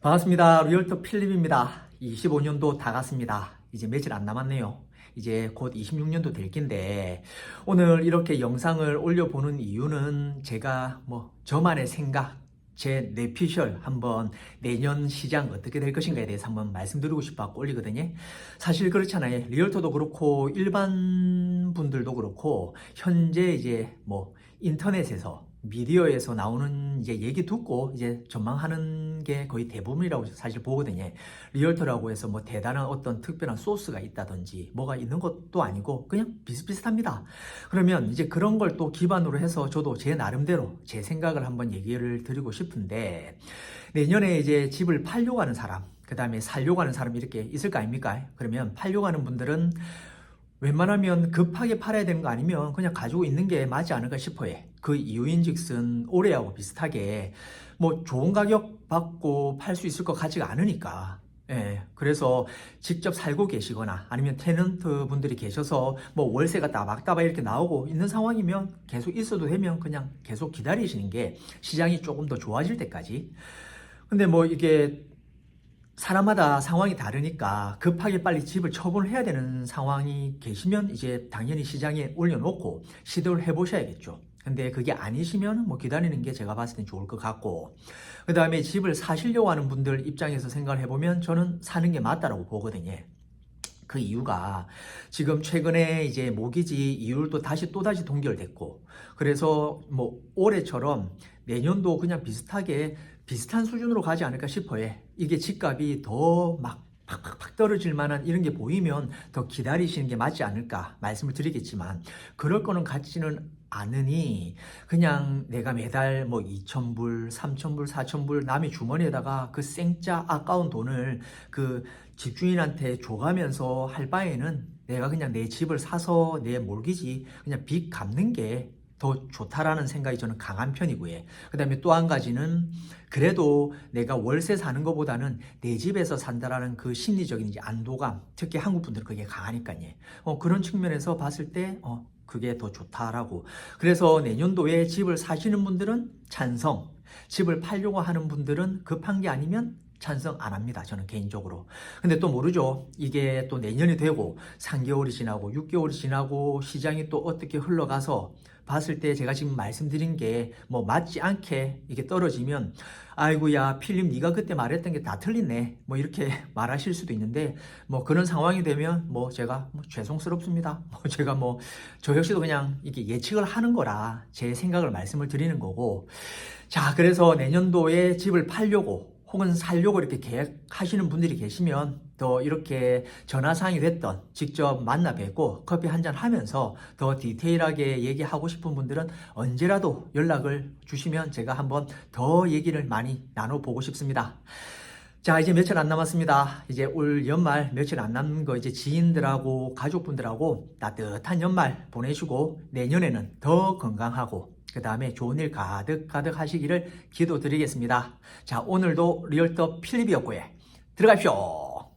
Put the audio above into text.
반갑습니다. 리얼터 필립입니다. 25년도 다 갔습니다. 이제 며칠 안 남았네요. 이제 곧 26년도 될 낀데 오늘 이렇게 영상을 올려보는 이유는 제가 뭐 저만의 생각, 제 내피셜 한번 내년 시장 어떻게 될 것인가에 대해서 한번 말씀드리고 싶어서 올리거든요. 사실 그렇잖아요. 리얼터도 그렇고 일반 분들도 그렇고 현재 이제 뭐 인터넷에서 미디어에서 나오는 이제 얘기 듣고 이제 전망하는 게 거의 대부분이라고 사실 보거든요. 리얼터라고 해서 뭐 대단한 어떤 특별한 소스가 있다든지 뭐가 있는 것도 아니고 그냥 비슷비슷합니다. 그러면 이제 그런 걸 또 기반으로 해서 저도 제 나름대로 제 생각을 한번 얘기를 드리고 싶은데 내년에 이제 집을 팔려고 하는 사람, 그 다음에 살려고 하는 사람 이렇게 있을 거 아닙니까? 그러면 팔려고 하는 분들은 웬만하면 급하게 팔아야 되는 거 아니면 그냥 가지고 있는 게 맞지 않을까 싶어요. 그 이유인 즉슨 올해하고 비슷하게 뭐 좋은 가격 받고 팔 수 있을 것 같지가 않으니까. 예, 그래서 직접 살고 계시거나 아니면 테넌트 분들이 계셔서 뭐 월세가 따박따박 이렇게 나오고 있는 상황이면 계속 있어도 되면 그냥 계속 기다리시는 게 시장이 조금 더 좋아질 때까지. 근데 뭐 이게 사람마다 상황이 다르니까 급하게 빨리 집을 처분을 해야 되는 상황이 계시면 이제 당연히 시장에 올려놓고 시도를 해보셔야겠죠. 근데 그게 아니시면 뭐 기다리는 게 제가 봤을 땐 좋을 것 같고 그 다음에 집을 사시려고 하는 분들 입장에서 생각을 해보면 저는 사는 게 맞다라고 보거든요. 그 이유가 지금 최근에 이제 모기지 이율도 다시 또다시 동결됐고 그래서 뭐 올해처럼 내년도 그냥 비슷하게 비슷한 수준으로 가지 않을까 싶어요. 이게 집값이 더막 팍팍팍 떨어질 만한 이런 게 보이면 더 기다리시는 게 맞지 않을까 말씀을 드리겠지만 그럴 거는 같지는 않으니 그냥 내가 매달 뭐 2,000불, 3,000불, 4,000불 남의 주머니에다가 그 생짜 아까운 돈을 그 집주인한테 줘가면서 할 바에는 내가 그냥 내 집을 사서 내 몰기지 그냥 빚 갚는 게 더 좋다라는 생각이 저는 강한 편이고요. 그 다음에 또 한 가지는 그래도 내가 월세 사는 것보다는 내 집에서 산다라는 그 심리적인 이제 안도감, 특히 한국 분들은 그게 강하니까요. 어, 그런 측면에서 봤을 때, 어, 그게 더 좋다라고. 그래서 내년도에 집을 사시는 분들은 찬성, 집을 팔려고 하는 분들은 급한 게 아니면 찬성 안 합니다. 저는 개인적으로. 근데 또 모르죠. 이게 또 내년이 되고 3개월이 지나고 6개월이 지나고 시장이 또 어떻게 흘러가서 봤을 때 제가 지금 말씀드린 게 뭐 맞지 않게 이게 떨어지면 아이고야 필립 네가 그때 말했던 게 다 틀리네 뭐 이렇게 말하실 수도 있는데 뭐 그런 상황이 되면 뭐 제가 뭐 죄송스럽습니다 뭐 제가 뭐 저 역시도 그냥 이게 예측을 하는 거라 제 생각을 말씀을 드리는 거고 자 그래서 내년도에 집을 팔려고 혹은 살려고 이렇게 계획하시는 분들이 계시면 더 이렇게 전화상이 됐던 직접 만나 뵙고 커피 한잔 하면서 더 디테일하게 얘기하고 싶은 분들은 언제라도 연락을 주시면 제가 한번 더 얘기를 많이 나눠보고 싶습니다. 자, 이제 며칠 안 남았습니다. 이제 올 연말 며칠 안 남은 거 이제 지인들하고 가족분들하고 따뜻한 연말 보내시고 내년에는 더 건강하고 그 다음에 좋은 일 가득 가득 하시기를 기도드리겠습니다. 자, 오늘도 리얼터 필립이었고요. 들어가십시오.